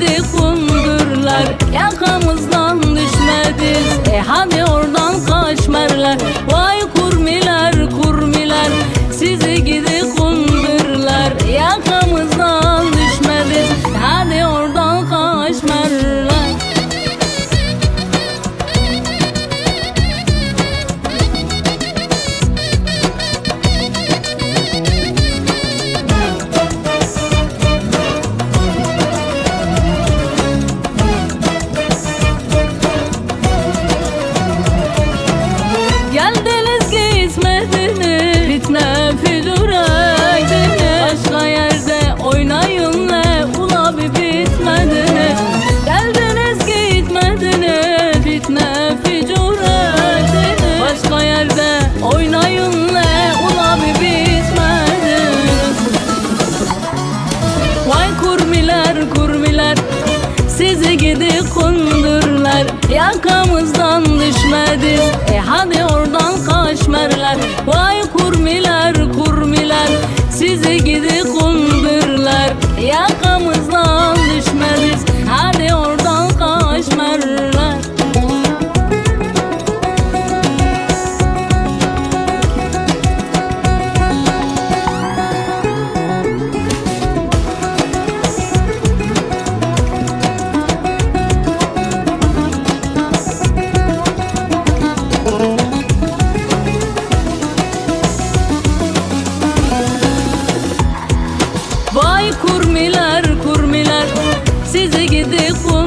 de kundurlar. Yalan oynayın ne Ula bir bitmediniz Vay kurmiler kurmiler Sizi gidi kundurlar. Yakamızdan düşmedi. E hadi oradan kaçmerler. Vay kurmiler kurmiler kurmiler